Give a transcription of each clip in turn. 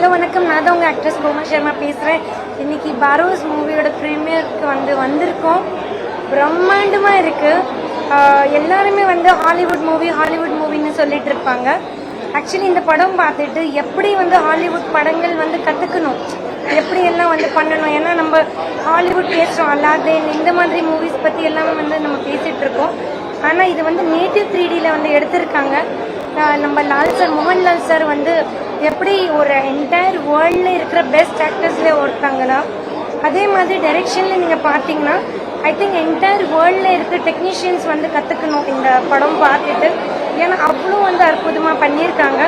Hello வணக்கம். நான் தான் உங்கள் ஆக்ட்ரஸ் கோமா சர்மா பேசுகிறேன் இன்னைக்கு பாரோஸ் மூவியோட ப்ரீமியருக்கு வந்து வந்திருக்கோம். பிரம்மாண்டமாக இருக்குது எல்லாருமே வந்து ஹாலிவுட் மூவி ஹாலிவுட் மூவின்னு சொல்லிட்டு இருப்பாங்க. ஆக்சுவலி இந்த படம் பார்த்துட்டு எப்படி வந்து ஹாலிவுட் படங்கள் வந்து கற்றுக்கணும் எப்படி எல்லாம் வந்து பண்ணணும்? ஏன்னா நம்ம ஹாலிவுட் பேசுகிறோம் அல்லாதேன் இந்த மாதிரி மூவிஸ் பற்றி எல்லாமே வந்து நம்ம பேசிகிட்டு இருக்கோம். ஆனால் இது வந்து நேட்டிவ் த்ரீடியில் வந்து எடுத்திருக்காங்க. நம்ம லால் சார் மோகன்லால் சார் வந்து எப்படி ஒரு என்டையர் வேர்ல்டில் இருக்கிற பெஸ்ட் ஆக்டர்ஸில் ஒருத்தாங்கன்னா அதே மாதிரி டைரெக்ஷனில் நீங்கள் பார்த்தீங்கன்னா ஐ திங்க் என்டையர் வேர்ல்டில் இருக்கிற டெக்னீஷியன்ஸ் வந்து கற்றுக்கணும் இந்த படம் பார்த்துட்டு. ஏன்னா அவ்வளோ வந்து அற்புதமாக பண்ணியிருக்காங்க.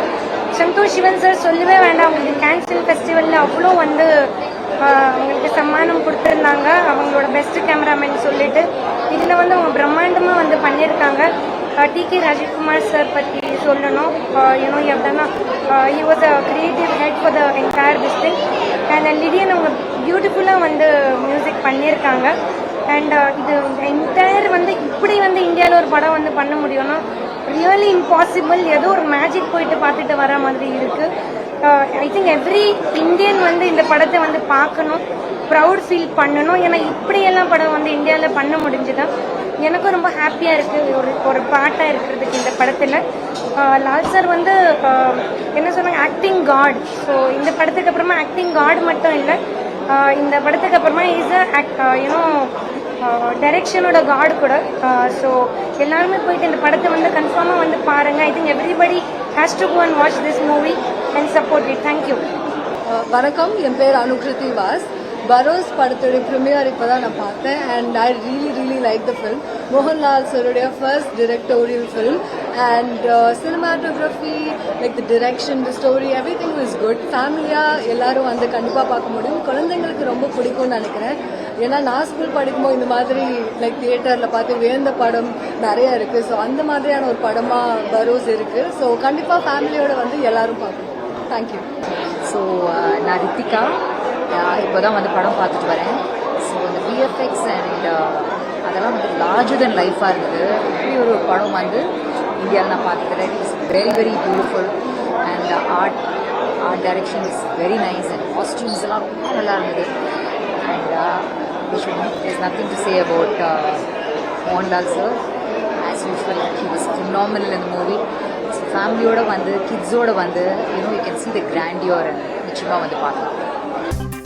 சந்தோஷ் சிவன் சார் சொல்லவே வேண்டாம் அவங்களுக்கு கேன்சல் ஃபெஸ்டிவலில் அவ்வளோ வந்து அவங்களுக்கு சம்மானம் கொடுத்துருந்தாங்க. அவங்களோட பெஸ்ட் கேமராமேன் சொல்லிட்டு இதில் வந்து அவங்க பிரம்மாண்டமாக வந்து பண்ணியிருக்காங்க. டிகே கே ராஜகுமார் சார் பற்றி சொல்லணும். Uh, யூனோ எப்படின்னா he was a creative head for the entire district and Lydian அவங்க பியூட்டிஃபுல்லாக வந்து மியூசிக் பண்ணியிருக்காங்க. அண்ட் uh, இது என்டையர் வந்து இப்படி வந்து இந்தியாவில் ஒரு படம் வந்து பண்ண முடியும்னா ரியலி இம்பாசிபிள் ஏதோ ஒரு மேஜிக் போயிட்டு பார்த்துட்டு வர மாதிரி இருக்குது ஐ திங்க் எவ்ரி இந்தியன் வந்து இந்த படத்தை வந்து பார்க்கணும். ப்ரௌட் ஃபீல் பண்ணணும். ஏன்னா இப்படியெல்லாம் படம் வந்து இந்தியாவில் பண்ண முடிஞ்சுதான். எனக்கும் ரொம்ப ஹாப்பியாக இருக்குது ஒரு ஒரு பாட்டாக இருக்கிறதுக்கு இந்த படத்தில். லால் சார் வந்து என்ன சொன்னாங்க? ஆக்டிங் காட் ஸோ இந்த படத்துக்கு அப்புறமா ஆக்டிங் காட் மட்டும் இல்லை. இந்த படத்துக்கு அப்புறமா இஸ் அ யூனோ டைரெக்ஷனோட காட். கூட ஸோ எல்லாருமே போயிட்டு இந்த படத்தை வந்து கன்ஃபார்மாக வந்து பாருங்கள் I think everybody has to go and watch this movie and support it thank you வணக்கம். என் பேர் அனுகிருதி வாஸ். பரோஸ் படத்துடைய ப்ரிமியர் இப்போ தான் நான் பார்த்தேன். And I really really like the film Mohanlal சருடைய first directorial film and cinematography like the direction the story everything is good ஃபேமிலியாக எல்லாரும் வந்து கண்டிப்பாக பார்க்க முடியும். குழந்தைங்களுக்கு ரொம்ப பிடிக்கும்னு நினைக்கிறேன். ஏன்னா நான் ஸ்கூல் படிக்கும்போது இந்த மாதிரி லைக் தியேட்டரில் பார்த்து வேந்த படம் நிறைய இருக்குது ஸோ அந்த மாதிரியான ஒரு படமாக பரோஸ் இருக்குது ஸோ கண்டிப்பாக ஃபேமிலியோட வந்து எல்லாரும் பார்க்கணும். தேங்க்யூ ஸோ uh, நான் ரித்திகா. இப்போ தான் வந்து படம் பார்த்துட்டு வரேன். ஸோ இந்த விஎஃப்எக்ஸ் அண்ட் அதெல்லாம் வந்து லார்ஜர் தென் லைஃபாக இருந்தது. இப்படி ஒரு படம் வந்து இந்தியாவில் நான் பார்த்துக்கிறேன். It's very very beautiful and art art direction is very nice and costumes எல்லாம் ரொம்ப நல்லா இருந்தது. And is nothing to say about Mohanlal sir as usual he was phenomenal இந்த மூவி ஃபேமிலியோட வந்து கிட்ஸோட வந்து you know you can see the grandeur நிச்சயமாக வந்து பார்க்கலாம்.